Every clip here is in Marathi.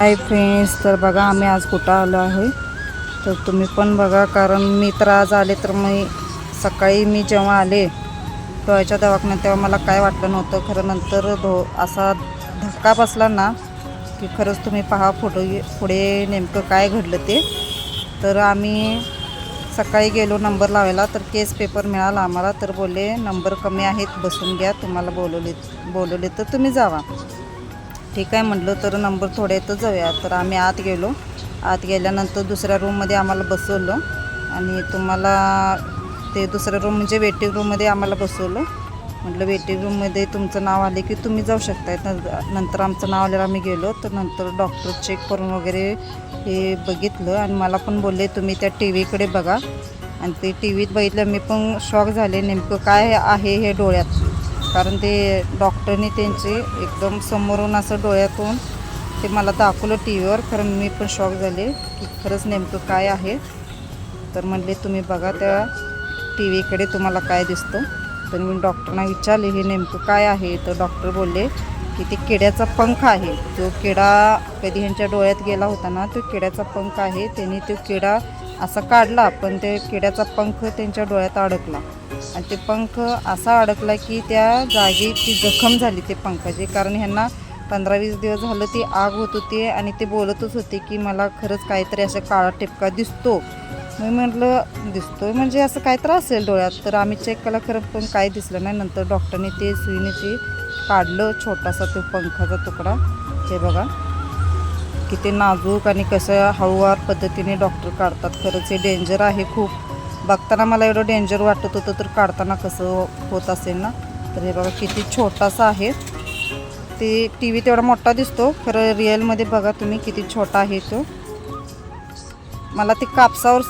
हाय फ्रेंड्स तर बघा आम्ही आज कुठं आलो आहे? तर तुम्ही पण बघा कारण मी तर आज आले तर मी सकाळी मी जेव्हा आले डोळ्याच्या दवाखान्यात तेव्हा मला काय वाटलं नव्हतं. खरं नंतर धो असा धक्का बसला ना की खरंच तुम्ही पहा फोटो पुढे नेमकं काय घडलं ते. तर आम्ही सकाळी गेलो नंबर लावायला तर केस पेपर मिळाला आम्हाला तर बोलले नंबर कमी आहेत बसून घ्या तुम्हाला बोलवले बोलवले तर तुम्ही जावा. ठीक आहे म्हटलं तर नंबर थोडे येतं जाऊया. तर आम्ही आत गेलो. आत गेल्यानंतर दुसऱ्या रूममध्ये आम्हाला बसवलं. आणि तुम्हाला ते दुसऱ्या रूम म्हणजे वेटिंग रूममध्ये आम्हाला बसवलं. म्हटलं वेटिंग रूममध्ये तुमचं नाव आले की तुम्ही जाऊ शकताय. नंतर आमचं नाव आल्यावर आम्ही गेलो. तर नंतर डॉक्टर चेक करून वगैरे हे बघितलं. आणि मला पण बोलले तुम्ही त्या टी व्हीकडे बघा. आणि ते टी व्हीत बघितलं मी पण शॉक झाले. नेमकं काय आहे हे डोळ्यात? कारण ते डॉक्टरने त्यांचे एकदम समोरून असं डोळ्यातून ते मला दाखवलं टी व्हीवर कारण मी पण शॉक झाले की खरंच नेमकं काय आहे. तर म्हणले तुम्ही बघा त्या टी व्हीकडे तुम्हाला काय दिसतं. तर मी डॉक्टरना विचारले हे नेमकं काय आहे? तर डॉक्टर बोलले की ते किड्याचा पंख आहे. तो किडा कधी ह्यांच्या डोळ्यात गेला होता ना तो किड्याचा पंख आहे. त्यांनी तो किडा असा काढला पण ते किड्याचा पंख त्यांच्या डोळ्यात अडकला. आणि ते पंख असा अडकला की त्या जागी ती जखम झाली ते पंखाची. कारण ह्यांना पंधरा वीस दिवस झालं ती आग होत होती आणि ते बोलतच होते की मला खरंच काहीतरी असं काळा टिपका दिसतो. मी म्हटलं दिसतोय म्हणजे असं काय तर असेल डोळ्यात? तर आम्ही चेक केला खरं पण काय दिसलं नाही. नंतर डॉक्टरने ते सुईने ते काढलं छोटासा तो पंखाचा तुकडा. हे बघा. किती नाजूक आणि कसं हळूवार पद्धतीने डॉक्टर काढतात. खरंच हे डेंजर आहे खूप. बघताना मला एवढं डेंजर वाटत होतं तर काढताना कसं होत असेल ना? तर हे बघा किती छोटासा आहे. ते टी व्ही तेवढा मोठा दिसतो. खरं रिअलमध्ये बघा तुम्ही किती छोटा आहे तो. मला ते कापसावर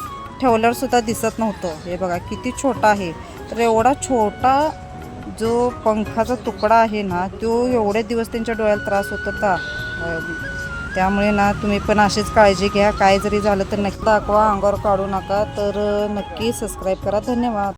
ठेवल्यावर सुद्धा दिसत नव्हतं. हे बघा किती छोटा आहे. तर एवढा छोटा जो पंखाचा तुकडा आहे ना तो एवढे दिवस त्यांच्या डोळ्याला त्रास होत होता. त्यामुळे ना तुम्ही पण अशीच काळजी घ्या. काय जरी झालं तर नक्की दाखवा. अंगावर काढू नका. तर नक्की सबस्क्राईब करा. धन्यवाद.